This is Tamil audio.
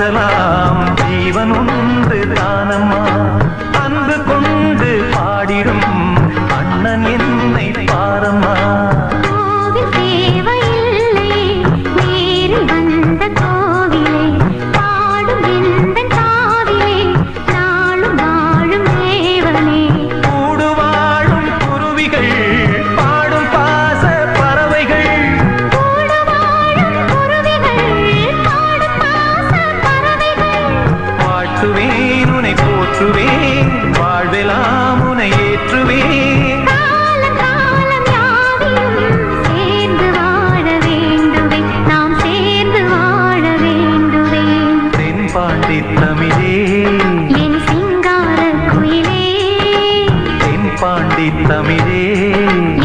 மாற்றலாம் ஜீவன் ஒன்று தானம்மா. அன்பு கொண்டு பாடிடும் அண்ணன் என்னை பாரம்மா. சேவையில் வந்த போற்றுவேன் உனை போற்றுவேன் வாழ்வெல்லாம் உனை ஏற்றுவேன். தமிழே. என் சிங்கார குயிலே. தென்பாண்டி தமிழே.